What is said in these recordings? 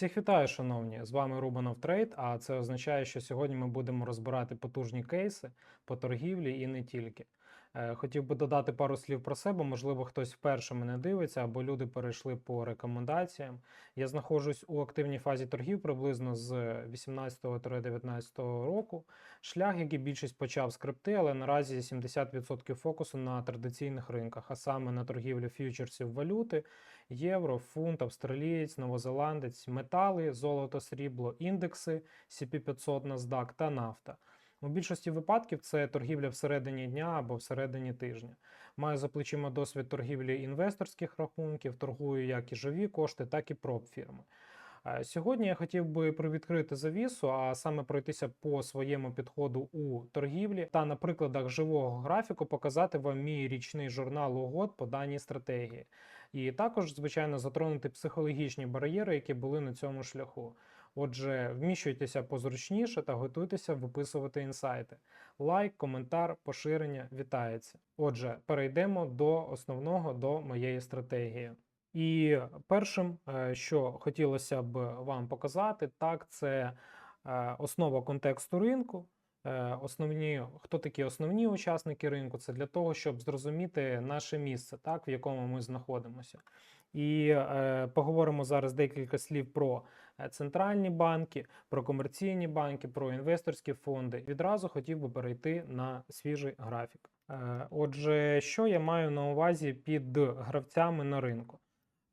Всіх вітаю, шановні! З вами Рубанов Трейд, а це означає, що сьогодні ми будемо розбирати потужні кейси по торгівлі і не тільки. Е, Хотів би додати пару слів про себе. Можливо, хтось вперше мене дивиться, або люди перейшли по рекомендаціям. Я знаходжусь у активній фазі торгів приблизно з 18-19 року. Шлях, який більшість почав з крипти, але наразі 70% фокусу на традиційних ринках, а саме на торгівлю фьючерсів валюти, євро, фунт, австралієць, новозеландець, метали, золото, срібло, індекси, CP500, NASDAQ та нафта. У більшості випадків це торгівля всередині дня або всередині тижня. Маю за плечима досвід торгівлі інвесторських рахунків, торгую як і живі кошти, так і проб фірми. Е, Сьогодні я хотів би привідкрити завісу, а саме пройтися по своєму підходу у торгівлі та на прикладах живого графіку показати вам мій річний журнал угод по даній стратегії. І також, звичайно, затронути психологічні бар'єри, які були на цьому шляху. Отже, вміщуйтеся позручніше та готуйтеся виписувати інсайти. Лайк, коментар, поширення вітається. Отже, перейдемо до основного до моєї стратегії. І першим, е, що хотілося б вам показати, так це е, основа контексту ринку. Е, Основні, хто такі основні учасники ринку, це для того, щоб зрозуміти наше місце, так, в якому ми знаходимося. І е, поговоримо зараз декілька слів про центральні банки, про комерційні банки, про інвесторські фонди. Відразу хотів би перейти на свіжий графік. Е, Отже, що я маю на увазі під гравцями на ринку?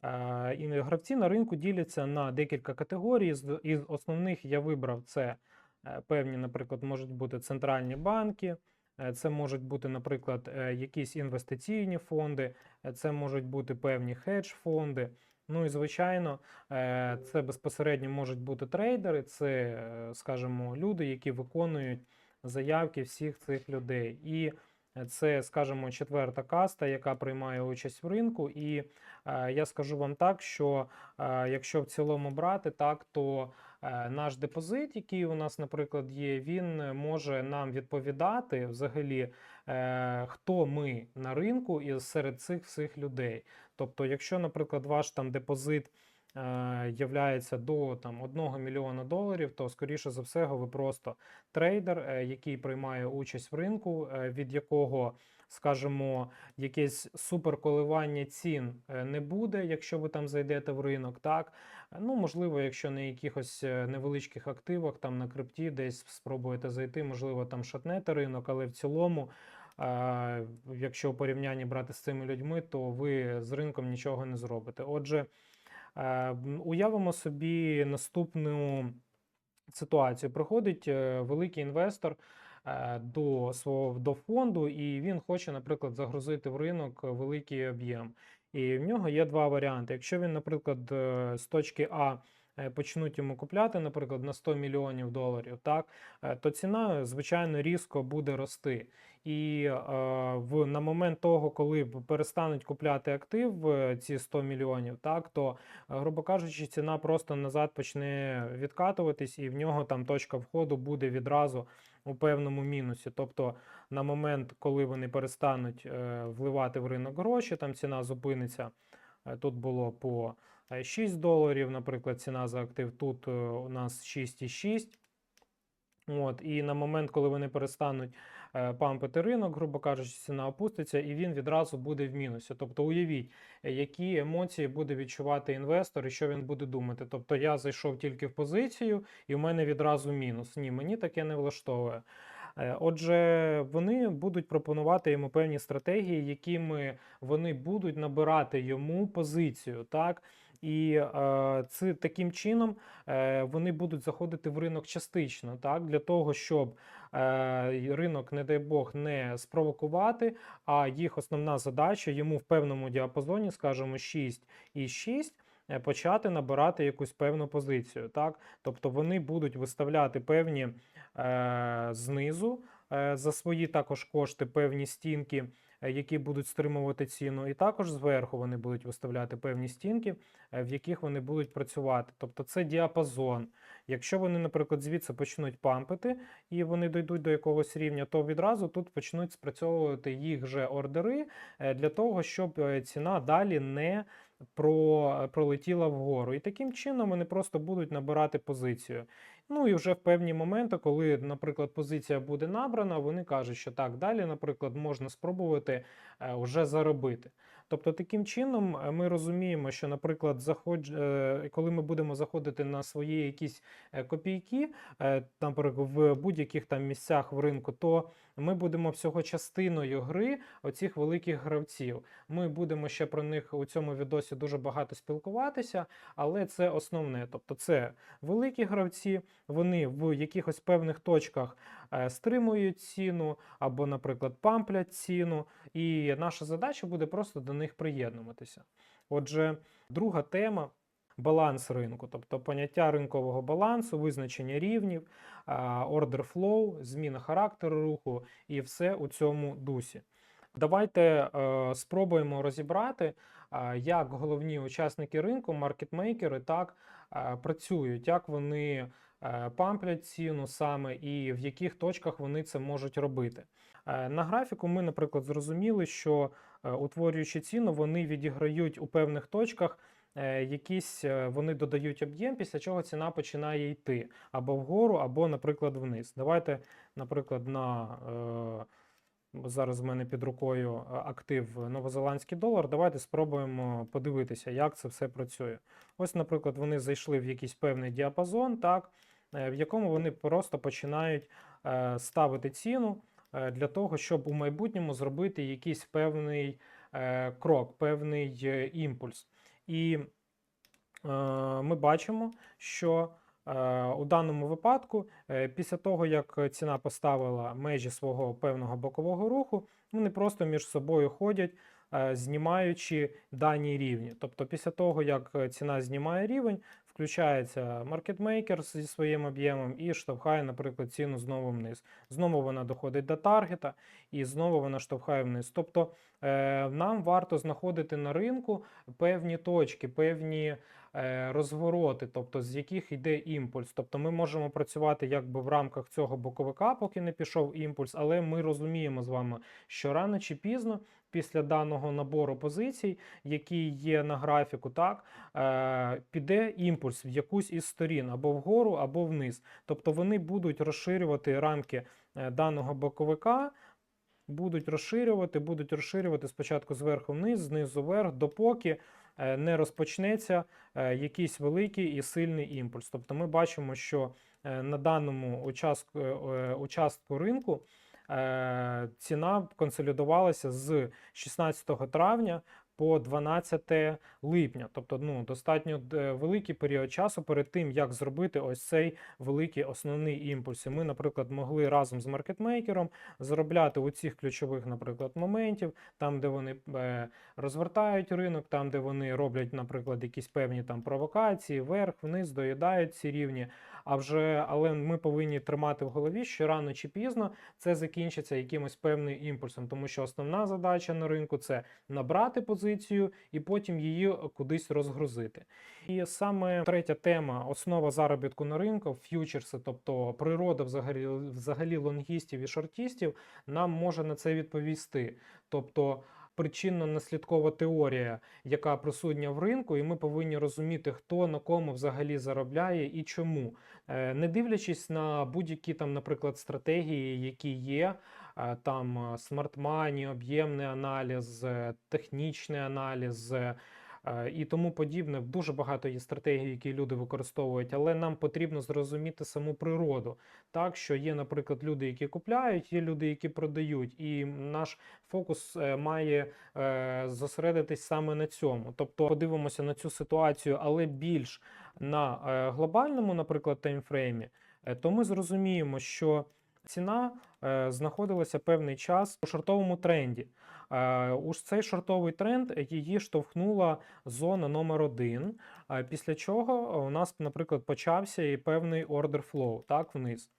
Е, І гравці на ринку діляться на декілька категорій. Із основних я вибрав це е, певні, наприклад, можуть бути центральні банки, е, це можуть бути, наприклад, е, якісь інвестиційні фонди, е, це можуть бути певні хедж-фонди. Ну і звичайно, е, це безпосередньо можуть бути трейдери, це, е, скажімо, люди, які виконують заявки всіх цих людей. І це, скажімо, четверта каста, яка приймає участь в ринку. І е, я скажу вам так, що якщо в цілому брати, так то наш депозит, який у нас, наприклад, є, він е, може нам відповідати взагалі, е, хто ми на ринку і серед цих всіх людей. Тобто, якщо, наприклад, ваш там депозит е, являється до там 1 мільйона доларів, то скоріше за все ви просто трейдер, е, який приймає участь в ринку, е, від якого, скажімо, якесь суперколивання цін е, не буде, якщо ви там зайдете в ринок. Так, ну можливо, якщо на якихось е, невеличких активах, там на крипті, десь спробуєте зайти, можливо, там шатнете ринок, але в цілому. е, Якщо в порівнянні брати з цими людьми, то ви з ринком нічого не зробите. Отже, е, уявимо собі наступну ситуацію. Приходить е, великий інвестор е, до свого до фонду, і він хоче, наприклад, загрузити в ринок великий об'єм. І в нього є два варіанти. Якщо він, наприклад, е, з точки А е, почнуть йому купляти, наприклад, на 100 мільйонів доларів, так, е, то ціна, звичайно, різко буде рости. І е, в, на момент того, коли перестануть купляти актив е, ці 100 мільйонів, так, то, е, грубо кажучи, ціна просто назад почне відкатуватись, і в нього там точка входу буде відразу у певному мінусі. Тобто на момент, коли вони перестануть е, вливати в ринок гроші, там ціна зупиниться. Е, Тут було по е, 6 доларів, наприклад, ціна за актив. Тут е, у нас 6,6. От, і на момент, коли вони перестануть е, пампити ринок, грубо кажучи, ціна опуститься, і він відразу буде в мінусі. Тобто, уявіть, е, які емоції буде відчувати інвестор і що він буде думати. Тобто, я зайшов тільки в позицію, і в мене відразу мінус. Ні, мені таке не влаштовує. Е, Отже, вони будуть пропонувати йому певні стратегії, якими вони будуть набирати йому позицію, так. І це таким чином е, вони будуть заходити в ринок частично, так для того, щоб е, ринок, не дай Бог, не спровокувати. А їх основна задача йому в певному діапазоні, скажімо, 6 і 6, е, почати набирати якусь певну позицію. Так, тобто вони будуть виставляти певні е, знизу е, за свої також кошти певні стінки. Е, Які будуть стримувати ціну, і також зверху вони будуть виставляти певні стінки, е, в яких вони будуть працювати. Тобто це діапазон. Якщо вони, наприклад, звідси почнуть пампити і вони дійдуть до якогось рівня, то відразу тут почнуть спрацьовувати їх же ордери е, для того, щоб ціна далі не про, пролетіла вгору. І таким чином вони просто будуть набирати позицію. Ну і вже в певні моменти, коли, наприклад, позиція буде набрана, вони кажуть, що так, далі, наприклад, можна спробувати е, вже заробити. Тобто, таким чином е, ми розуміємо, що, наприклад, заходж... е, коли ми будемо заходити на свої якісь копійки, наприклад, в будь-яких там місцях в ринку, то ми будемо всього частиною гри оцих великих гравців. Ми будемо ще про них у цьому відосі дуже багато спілкуватися, але це основне. Тобто, це великі гравці, вони в якихось певних точках е, стримують ціну або, наприклад, памплять ціну. І наша задача буде просто до них приєднуватися. Отже, друга тема. Баланс ринку, тобто поняття ринкового балансу, визначення рівнів, order flow, зміна характеру руху і все у цьому дусі. Давайте е, спробуємо розібрати, як головні учасники ринку, маркетмейкери, так працюють, як вони е, памплять ціну саме і в яких точках вони це можуть робити. Е, На графіку ми, наприклад, зрозуміли, що утворюючи ціну, вони відіграють у певних точках. Е, Якісь е, вони додають об'єм, після чого ціна починає йти або вгору, або, наприклад, вниз. Давайте, наприклад, на е, зараз в мене під рукою актив новозеландський долар. Давайте спробуємо подивитися, як це все працює. Ось, наприклад, вони зайшли в якийсь певний діапазон, так, в якому вони просто починають ставити ціну для того, щоб у майбутньому зробити якийсь певний крок, певний імпульс. І е, ми бачимо, що е, у даному випадку, е, після того, як ціна поставила межі свого певного бокового руху, вони просто між собою ходять, е, знімаючи дані рівні. Тобто, після того, як ціна знімає рівень, включається маркетмейкер зі своїм об'ємом і штовхає, наприклад, ціну знову вниз. Знову вона доходить до таргета і знову вона штовхає вниз. Тобто е, нам варто знаходити на ринку певні точки, певні е, розвороти, тобто з яких йде імпульс. Тобто ми можемо працювати якби в рамках цього боковика, поки не пішов імпульс, але ми розуміємо з вами, що рано чи пізно. Після даного набору позицій, який є на графіку, так е, піде імпульс в якусь із сторін або вгору, або вниз. Тобто вони будуть розширювати рамки е, даного боковика, будуть розширювати, будуть розширювати спочатку зверху вниз, знизу вверх, допоки е, не розпочнеться е, якийсь великий і сильний імпульс. Тобто ми бачимо, що на даному участку, ринку ціна консолідувалася з 16 травня по 12 липня, тобто ну, достатньо е, великий період часу перед тим, як зробити ось цей великий основний імпульс. І ми, наприклад, могли разом з маркетмейкером заробляти у цих ключових, наприклад, моментів, там, де вони е, розвертають ринок, там, де вони роблять, наприклад, якісь певні там провокації, вверх, вниз, доїдають ці рівні. А вже але ми повинні тримати в голові, що рано чи пізно це закінчиться якимось певним імпульсом, тому що основна задача на ринку це набрати позицію і потім її кудись розгрузити. І саме третя тема основа заробітку на ринку, ф'ючерси, тобто природа взагалі, взагалі лонгістів і шортістів, нам може на це відповісти. Тобто причинно-наслідкова теорія, яка присутня в ринку, і ми повинні розуміти, хто на кому взагалі заробляє і чому. Е, Не дивлячись на будь-які там, наприклад, стратегії, які є, е, там е, смарт-мані, об'ємний аналіз, технічний аналіз. Е, І тому подібне, дуже багато є стратегій, які люди використовують, але нам потрібно зрозуміти саму природу. Так, що є, наприклад, люди, які купляють, є люди, які продають, і наш фокус е, має е, зосередитись саме на цьому. Тобто подивимося на цю ситуацію, але більш на глобальному, наприклад, таймфреймі, то ми зрозуміємо, що ціна е, знаходилася певний час у шортовому тренді. Е, Уж цей шортовий тренд її штовхнула зона номер один. е, Після чого у нас, наприклад, почався і певний order flow, так, вниз.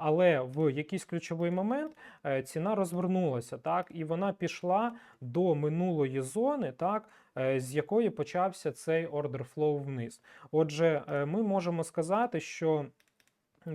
Але в якийсь ключовий момент е, ціна розвернулася, так, і вона пішла до минулої зони, так, з якої почався цей order flow вниз. Отже, ми можемо сказати, що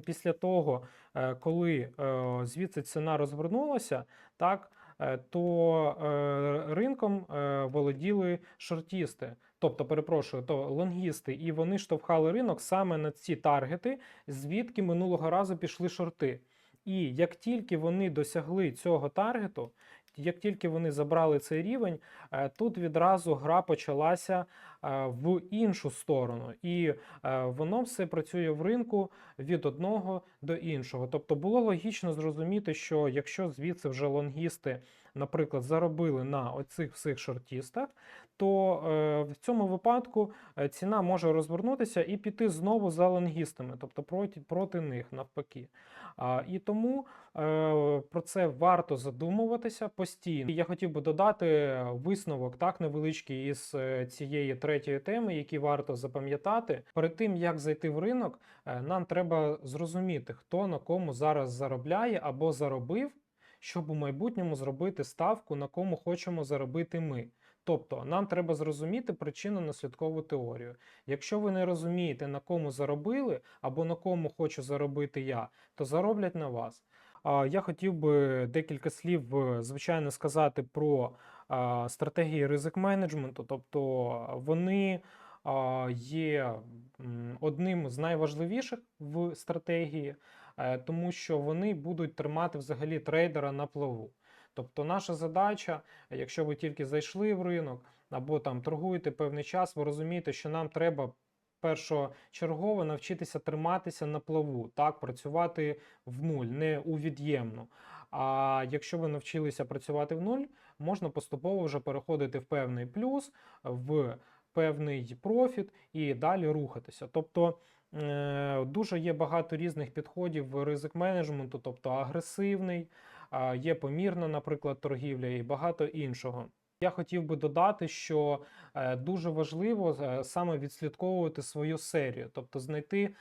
після того, е, коли е, звідси ціна розвернулася, так, е, то ринком володіли шортісти. Тобто, перепрошую, то лонгісти, і вони штовхали ринок саме на ці таргети, звідки минулого разу пішли шорти. І як тільки вони досягли цього таргету, як тільки вони забрали цей рівень, е, тут відразу гра почалася е, в іншу сторону, і е, воно все працює в ринку від одного до іншого. Тобто було логічно зрозуміти, що якщо звідси вже лонгісти, наприклад, заробили на оцих всіх шортістах, то е, в цьому випадку е, ціна може розвернутися і піти знову за лонгістами, тобто проти, проти них навпаки. А, і тому е, про це варто задумуватися постійно. Я хотів би додати висновок так невеличкий із цієї третьої теми, який варто запам'ятати. Перед тим як зайти в ринок, нам треба зрозуміти, хто на кому зараз заробляє або заробив, щоб у майбутньому зробити ставку, на кому хочемо заробити ми. Тобто нам треба зрозуміти причинно-наслідкову теорію. Якщо ви не розумієте, на кому заробили або на кому хочу заробити я, то зароблять на вас. Я хотів би декілька слів, е, звичайно, сказати про стратегії ризик менеджменту. Тобто вони є одним з найважливіших в стратегії, е, тому що вони будуть тримати взагалі трейдера на плаву. Тобто, наша задача, якщо ви тільки зайшли в ринок або там торгуєте певний час, ви розумієте, що нам треба першочергово навчитися триматися на плаву, так, працювати в нуль, не у від'ємну. А якщо ви навчилися працювати в нуль, можна поступово вже переходити в певний плюс, в певний профіт і далі рухатися. Тобто е, дуже є багато різних підходів ризик менеджменту, тобто агресивний, є помірна, наприклад, торгівля і багато іншого. Я хотів би додати, що е, дуже важливо е, саме відслідковувати свою серію, тобто знайти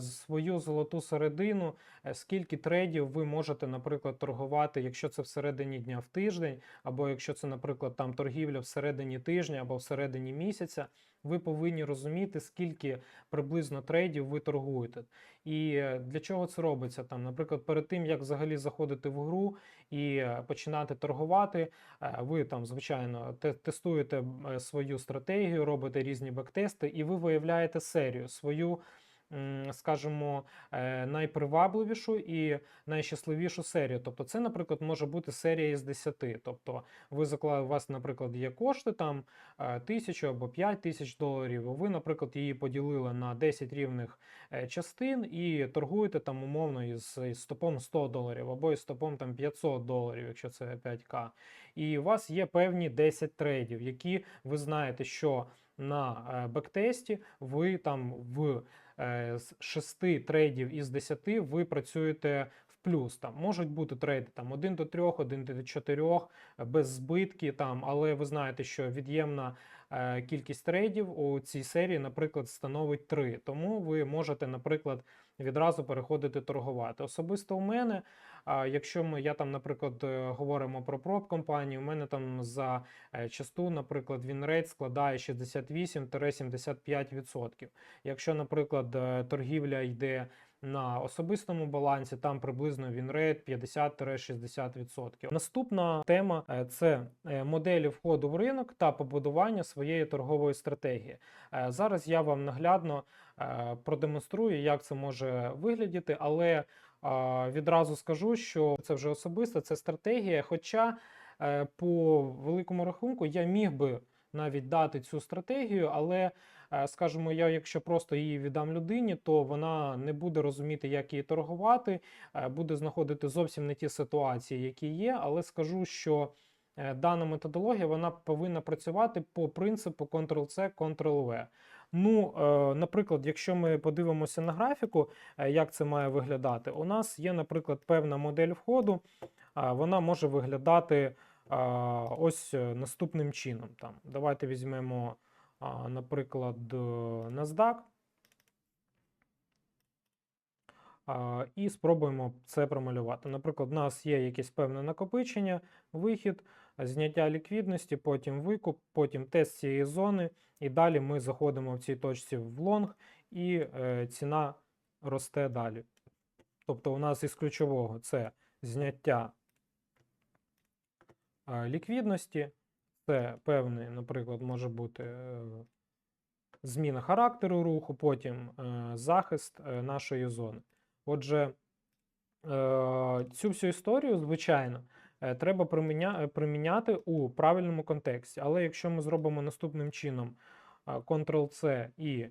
свою золоту середину, е, скільки трейдів ви можете, наприклад, торгувати, якщо це всередині дня в тиждень, або якщо це, наприклад, там торгівля всередині тижня або всередині місяця. Ви повинні розуміти, скільки приблизно трейдів ви торгуєте. І е, для чого це робиться? Там, наприклад, перед тим як взагалі заходити в гру і е, починати торгувати, е, ви там, звичайно, те- тестуєте е, свою стратегію, робите різні бектести, і ви виявляєте серію, свою, скажімо, е, найпривабливішу і найщасливішу серію. Тобто, це, наприклад, може бути серія із 10. Тобто, ви заклали, у вас, наприклад, є кошти там е, тисячу або 5 тисяч доларів. Ви, наприклад, її поділили на 10 рівних е, частин і торгуєте там умовно із, із стопом 100 доларів або із стопом там 500 доларів, якщо це 5К. І у вас є певні 10 трейдів, які ви знаєте, що на е, бектесті ви там в е, 6 трейдів із 10 ви працюєте в плюс. Там можуть бути трейди там 1 до 3, 1 до 4, без збитки, там, але ви знаєте, що від'ємна е, кількість трейдів у цій серії, наприклад, становить 3. Тому ви можете, наприклад, відразу переходити торгувати. Особисто у мене, а, якщо ми, я там, наприклад, е, говоримо про проб компанії, у мене там за е, часту, наприклад, він складає 68-75%. Якщо, наприклад, е, торгівля йде на особистому балансі, там приблизно вінрейт 50-60%. Наступна тема це моделі входу в ринок та побудування своєї торгової стратегії. Зараз я вам наглядно продемонструю, як це може виглядіти, але відразу скажу, що це вже особисто, це стратегія. Хоча е, по великому рахунку я міг би навіть дати цю стратегію, але, е, скажімо, я, якщо просто її віддам людині, то вона не буде розуміти, як її торгувати, е, буде знаходити зовсім не ті ситуації, які є. Але скажу, що дана методологія вона повинна працювати по принципу Ctrl-C, Ctrl-V. Ну, е, наприклад, якщо ми подивимося на графіку, е, як це має виглядати, у нас є, наприклад, певна модель входу, вона може виглядати ось е, наступним чином. Там, давайте візьмемо, наприклад, NASDAQ. І спробуємо це промалювати. Наприклад, у нас є якесь певне накопичення, вихід, зняття ліквідності, потім викуп, потім тест цієї зони, і далі ми заходимо в цій точці в лонг, і е, ціна росте далі. Тобто, у нас із ключового це зняття е, ліквідності. Це певний, наприклад, може бути е, зміна характеру руху, потім е, захист е, нашої зони. Отже, е, цю всю історію, звичайно, треба приміня- е, приміняти у правильному контексті. Але якщо ми зробимо наступним чином е, Ctrl-C і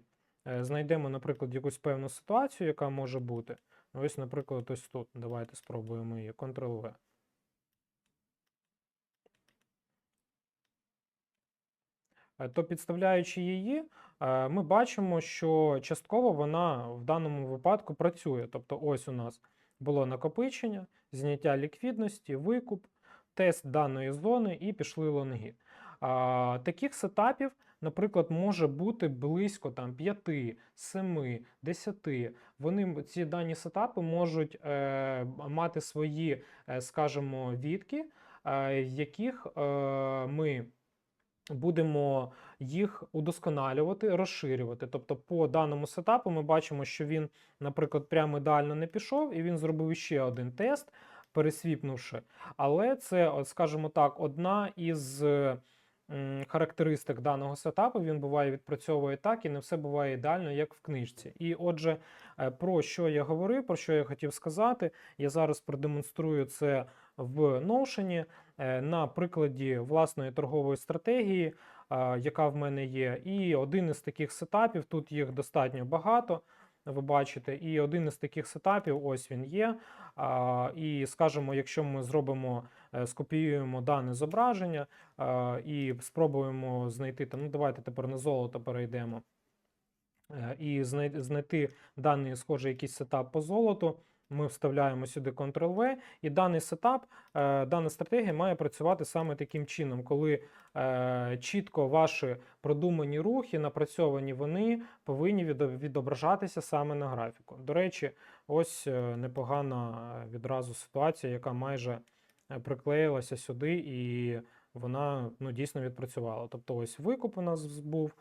е, знайдемо, наприклад, якусь певну ситуацію, яка може бути. Ось, наприклад, ось тут. Давайте спробуємо її. Ctrl-V. Е, То підставляючи її, е, ми бачимо, що частково вона в даному випадку працює. Тобто, ось у нас було накопичення, зняття ліквідності, викуп, тест даної зони і пішли лонги. А, Таких сетапів, наприклад, може бути близько там 5, 7, 10. Вони ці дані сетапи можуть е, мати свої, е, скажімо, відки, е, яких е, ми будемо їх удосконалювати, розширювати. Тобто, по даному сетапу ми бачимо, що він, наприклад, прямо ідеально не пішов, і він зробив ще один тест, пересвіпнувши. Але це, скажімо так, одна із характеристик даного сетапу. Він буває відпрацьовує так, і не все буває ідеально, як в книжці. І отже, е, про що я говорив, про що я хотів сказати, я зараз продемонструю це в Notion е, на прикладі власної торгової стратегії, яка в мене є. І один із таких сетапів, тут їх достатньо багато. Ви бачите, і один із таких сетапів, ось він є. І скажімо, якщо ми зробимо, е, скопіюємо дане зображення і спробуємо знайти там, ну давайте тепер на золото перейдемо. Е, І знайти даний схожий якийсь сетап по золоту. Ми вставляємо сюди Ctrl-V, і даний сетап, е, дана стратегія має працювати саме таким чином, коли е, чітко ваші продумані рухи, напрацьовані вони повинні відо- відображатися саме на графіку. До речі, ось е, непогана відразу ситуація, яка майже приклеїлася сюди, і вона ну, дійсно відпрацювала. Тобто, ось викуп у нас був,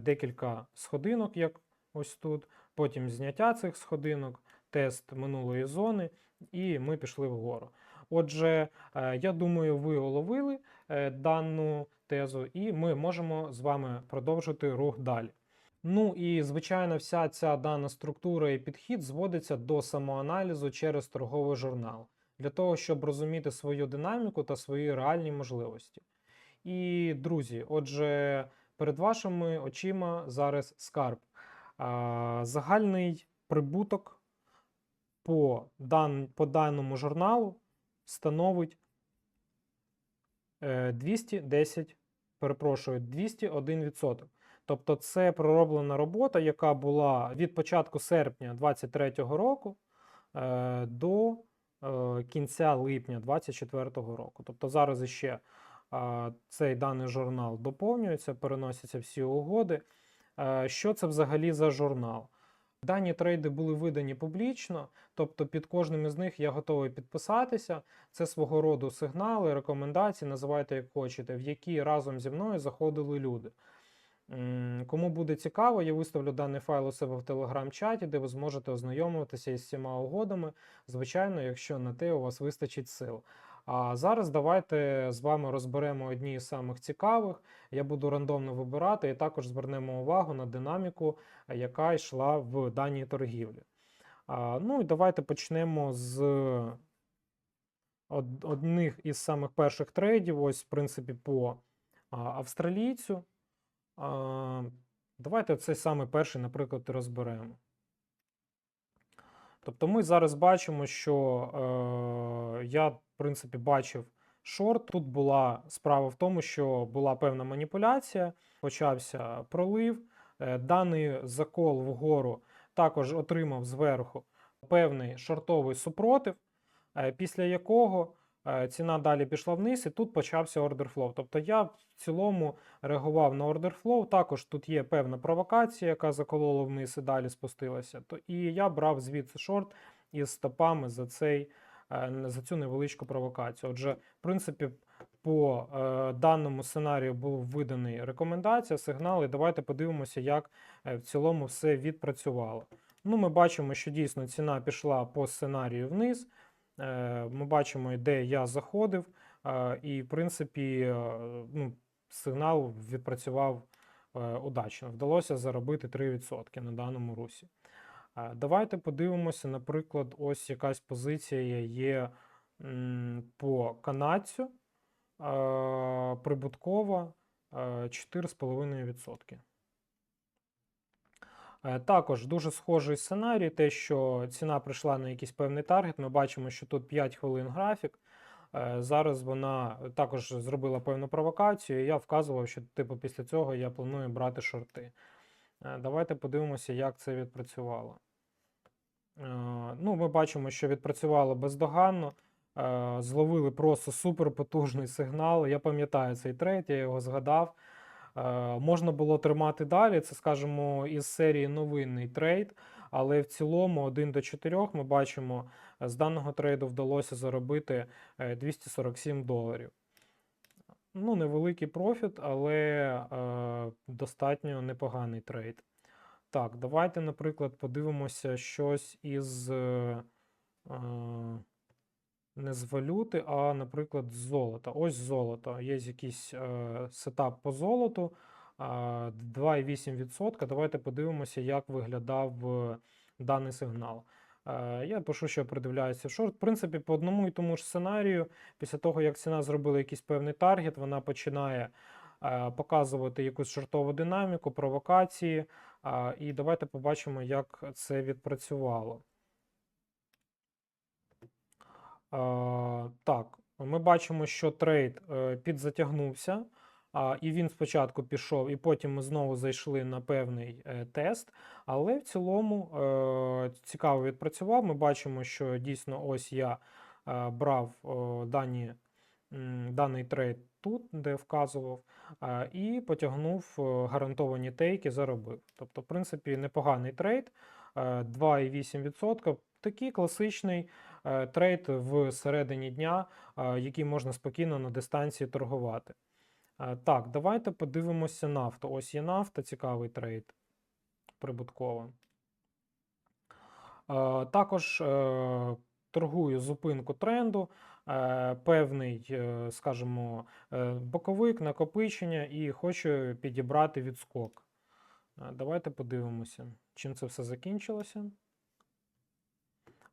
декілька сходинок, як ось тут, потім зняття цих сходинок, тест минулої зони, і ми пішли вгору. Отже, е, я думаю, ви уловили е, дану тезу, і ми можемо з вами продовжити рух далі. Ну і звичайно, вся ця дана структура і підхід зводиться до самоаналізу через торговий журнал для того, щоб розуміти свою динаміку та свої реальні можливості. І, друзі, отже, перед вашими очима зараз скарб. Загальний прибуток по, дан, по даному журналу становить е, 210, перепрошую, 201%. Тобто це пророблена робота, яка була від початку серпня 2023 року е, до е, кінця липня 2024 року. Тобто зараз іще а, цей даний журнал доповнюється, переносяться всі угоди. Е, Що це взагалі за журнал? Дані трейди були видані публічно, тобто під кожним із них я готовий підписатися. Це свого роду сигнали, рекомендації, називайте як хочете, в які разом зі мною заходили люди. Кому буде цікаво, я виставлю даний файл у себе в телеграм-чаті, де ви зможете ознайомитися із всіма угодами, звичайно, якщо на те у вас вистачить сил. А зараз давайте з вами розберемо одні з самих цікавих. Я буду рандомно вибирати і також звернемо увагу на динаміку, яка йшла в даній торгівлі. А, Ну і давайте почнемо з од- одних із самих перших трейдів. Ось, в принципі, по австралійцю. А, Давайте цей самий перший, наприклад, розберемо. Тобто ми зараз бачимо, що е, я, в принципі, бачив шорт. Тут була справа в тому, що була певна маніпуляція, почався пролив. Е, даний закол вгору також отримав зверху певний шортовий супротив, е, після якого ціна далі пішла вниз, і тут почався ордер флоу. Тобто я в цілому реагував на ордер флоу. Також тут є певна провокація, яка заколола вниз і далі спустилася. То, і я брав звідси шорт із стопами за, цей, е, за цю невеличку провокацію. Отже, в принципі, по е, даному сценарію був виданий рекомендація, сигнал, і давайте подивимося, як е, в цілому все відпрацювало. Ну, ми бачимо, що дійсно ціна пішла по сценарію вниз. Е, Ми бачимо, де я заходив. Е, І, в принципі, е, ну, сигнал відпрацював удачно. Вдалося заробити 3% на даному русі. Давайте подивимося, наприклад, ось якась позиція є по канадцю прибуткова е, 4,5%. Е, Також дуже схожий сценарій, те, що ціна прийшла на якийсь певний таргет. Ми бачимо, що тут 5 хвилин графік. Е, Зараз вона також зробила певну провокацію. і Я вказував, що типу після цього я планую брати шорти. Е, Давайте подивимося, як це відпрацювало. Ну, ми бачимо, що відпрацювало бездоганно. Зловили просто суперпотужний сигнал. Я пам'ятаю цей трейд, я його згадав. Е, Можна було тримати далі. Це, скажімо, із серії новинний трейд. Але в цілому 1 до 4 ми бачимо, е, з даного трейду вдалося заробити е, 247 доларів. Ну, невеликий профіт, але е, достатньо непоганий трейд. Так, давайте, наприклад, подивимося щось із е, е, не з валюти, а, наприклад, з золота. Ось золото. Є якийсь е, сетап по золоту. е, 2,8%. Давайте подивимося, як виглядав е, даний сигнал. Е, Я пишу, що придивляюся шорт. В принципі, по одному і тому ж сценарію, після того, як ціна зробила якийсь певний таргет, вона починає е, показувати якусь шортову динаміку, провокації. І давайте побачимо, як це відпрацювало. А, Так, ми бачимо, що трейд е, підзатягнувся, і він спочатку пішов, і потім ми знову зайшли на певний е, тест. Але в цілому е, цікаво відпрацював. Ми бачимо, що дійсно ось я е, брав дані, даний трейд тут, де вказував, е, і потягнув е, гарантовані тейки, заробив. Тобто, в принципі, непоганий трейд. е, 2,8%. Такий класичний е, трейд в середині дня, е, який можна спокійно на дистанції торгувати. Е, Так, давайте подивимося нафту. Ось є нафта, цікавий трейд прибуткова. Е, Також е, торгую зупинку тренду, е, певний, е, скажімо, е, боковик, накопичення і хочу підібрати відскок. Е, Давайте подивимося, чим це все закінчилося.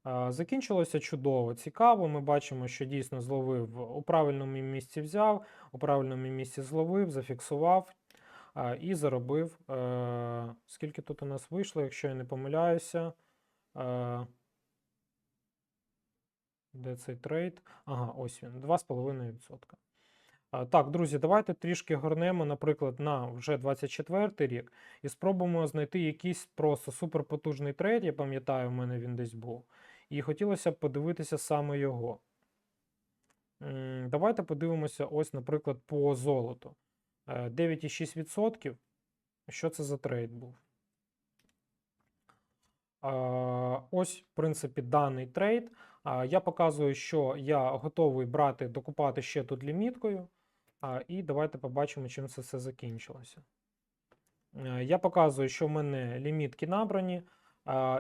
Закінчилося чудово, цікаво. Ми бачимо, що дійсно зловив у правильному місці взяв, у правильному місці зловив, зафіксував і заробив. е, Скільки тут у нас вийшло, якщо я не помиляюся. Е, Де цей трейд? Ага, ось він, 2,5%. Так, друзі, давайте трішки горнемо, наприклад, на вже 24 рік і спробуємо знайти якийсь просто суперпотужний трейд. Я пам'ятаю, в мене він десь був. І хотілося б подивитися саме його. Давайте подивимося, ось, наприклад, по золоту. Е, 9,6%. Що це за трейд був? Ось, в принципі, даний трейд. Я показую, що я готовий брати, докупати ще тут ліміткою. І давайте побачимо, чим це все закінчилося. Е, Я показую, що в мене лімітки набрані,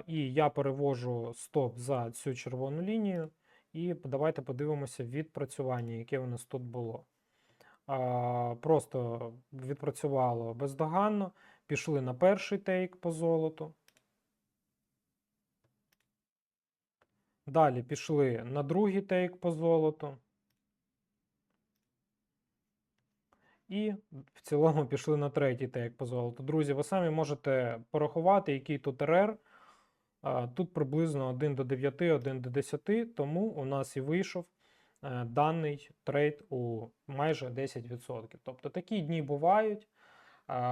і я перевожу стоп за цю червону лінію. І давайте подивимося відпрацювання, яке у нас тут було. Просто відпрацювало бездоганно. Пішли на перший тейк по золоту. Далі пішли на другий тейк по золоту. І в цілому пішли на третій тейк по золоту. Друзі, ви самі можете порахувати, який тут РР. Тут приблизно 1 до 9, 1 до 10, тому у нас і вийшов е, даний трейд у майже 10%. Тобто такі дні бувають.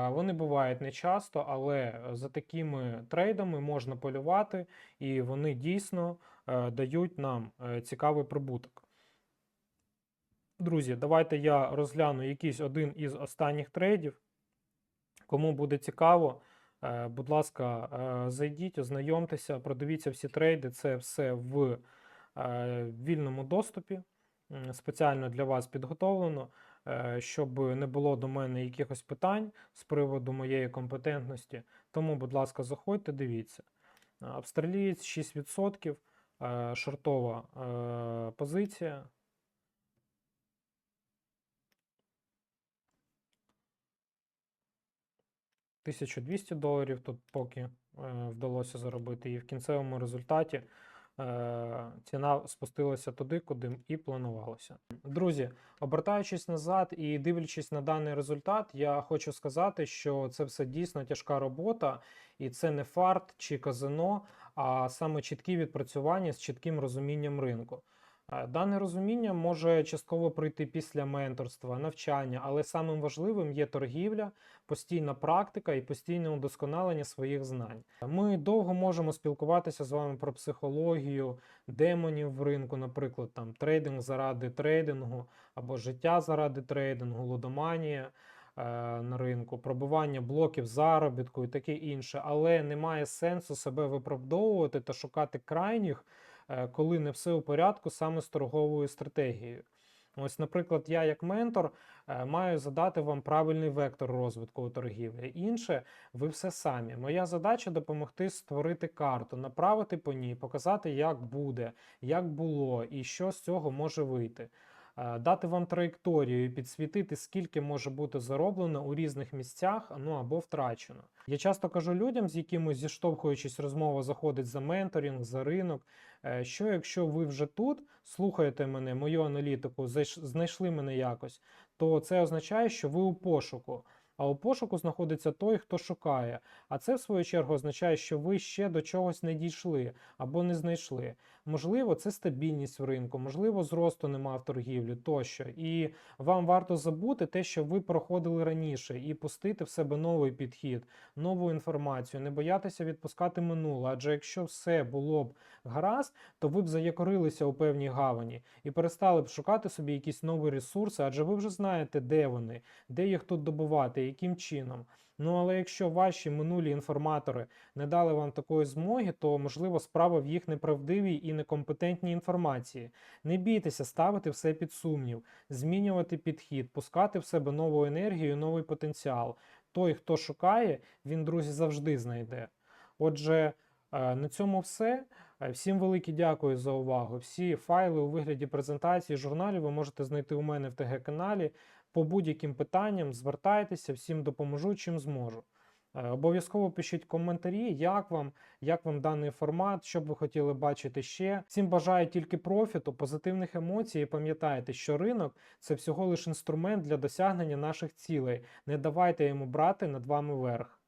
Вони бувають не часто, але за такими трейдами можна полювати, і вони дійсно е, дають нам е, цікавий прибуток. Друзі, давайте я розгляну якийсь один із останніх трейдів. Кому буде цікаво, будь ласка, е, зайдіть, ознайомтеся, продивіться всі трейди. Це все в е, вільному доступі. Спеціально для вас підготовлено, е, щоб не було до мене якихось питань з приводу моєї компетентності. Тому, будь ласка, заходьте, дивіться. Е, Австралієць 6%, е, шортова е, позиція. 1200 доларів тут поки е, вдалося заробити, і в кінцевому результаті е, ціна спустилася туди, куди і планувалося. Друзі, обертаючись назад і дивлячись на даний результат, я хочу сказати, що це все дійсно тяжка робота, і це не фарт чи казино, а саме чіткі відпрацювання з чітким розумінням ринку. Дане розуміння може частково прийти після менторства, навчання, але самим важливим є торгівля, постійна практика і постійне удосконалення своїх знань. Ми довго можемо спілкуватися з вами про психологію, демонів в ринку, наприклад, там трейдинг заради трейдингу або життя заради трейдингу, лудоманія е, на ринку, пробивання блоків заробітку і таке інше, але немає сенсу себе виправдовувати та шукати крайніх, коли не все у порядку саме з торговою стратегією. Ось, наприклад, я як ментор е, маю задати вам правильний вектор розвитку у торгівлі. Інше ви все самі. Моя задача допомогти створити карту, направити по ній, показати, як буде, як було і що з цього може вийти. Е, Дати вам траєкторію і підсвітити, скільки може бути зароблено у різних місцях, ну або втрачено. Я часто кажу людям, з якими зіштовхуючись розмова заходить за менторинг, за ринок. Е, Що якщо ви вже тут слухаєте мене, мою аналітику, знайшли мене якось, то це означає, що ви у пошуку. А у пошуку знаходиться той, хто шукає. А це, в свою чергу, означає, що ви ще до чогось не дійшли або не знайшли. Можливо, це стабільність в ринку, можливо, зросту нема в торгівлі тощо. І вам варто забути те, що ви проходили раніше, і пустити в себе новий підхід, нову інформацію, не боятися відпускати минуле. Адже якщо все було б гаразд, то ви б заякорилися у певній гавані і перестали б шукати собі якісь нові ресурси, адже ви вже знаєте, де вони, де їх тут добувати, яким чином. Ну але якщо ваші минулі інформатори не дали вам такої змоги, то можливо справа в їх неправдивій і некомпетентній інформації. Не бійтеся ставити все під сумнів, змінювати підхід, пускати в себе нову енергію, новий потенціал. Той, хто шукає, він, друзі, завжди знайде. Отже, е, на цьому все. Е, Всім велике дякую за увагу. Всі файли у вигляді презентації журналів ви можете знайти у мене в ТГ-каналі. По будь-яким питанням звертайтеся, всім допоможу, чим зможу. Е, Обов'язково пишіть коментарі, як вам, як вам даний формат, що б ви хотіли бачити ще. Всім бажаю тільки профіту, позитивних емоцій. І пам'ятайте, що ринок це всього лише інструмент для досягнення наших цілей. Не давайте йому брати над вами верх.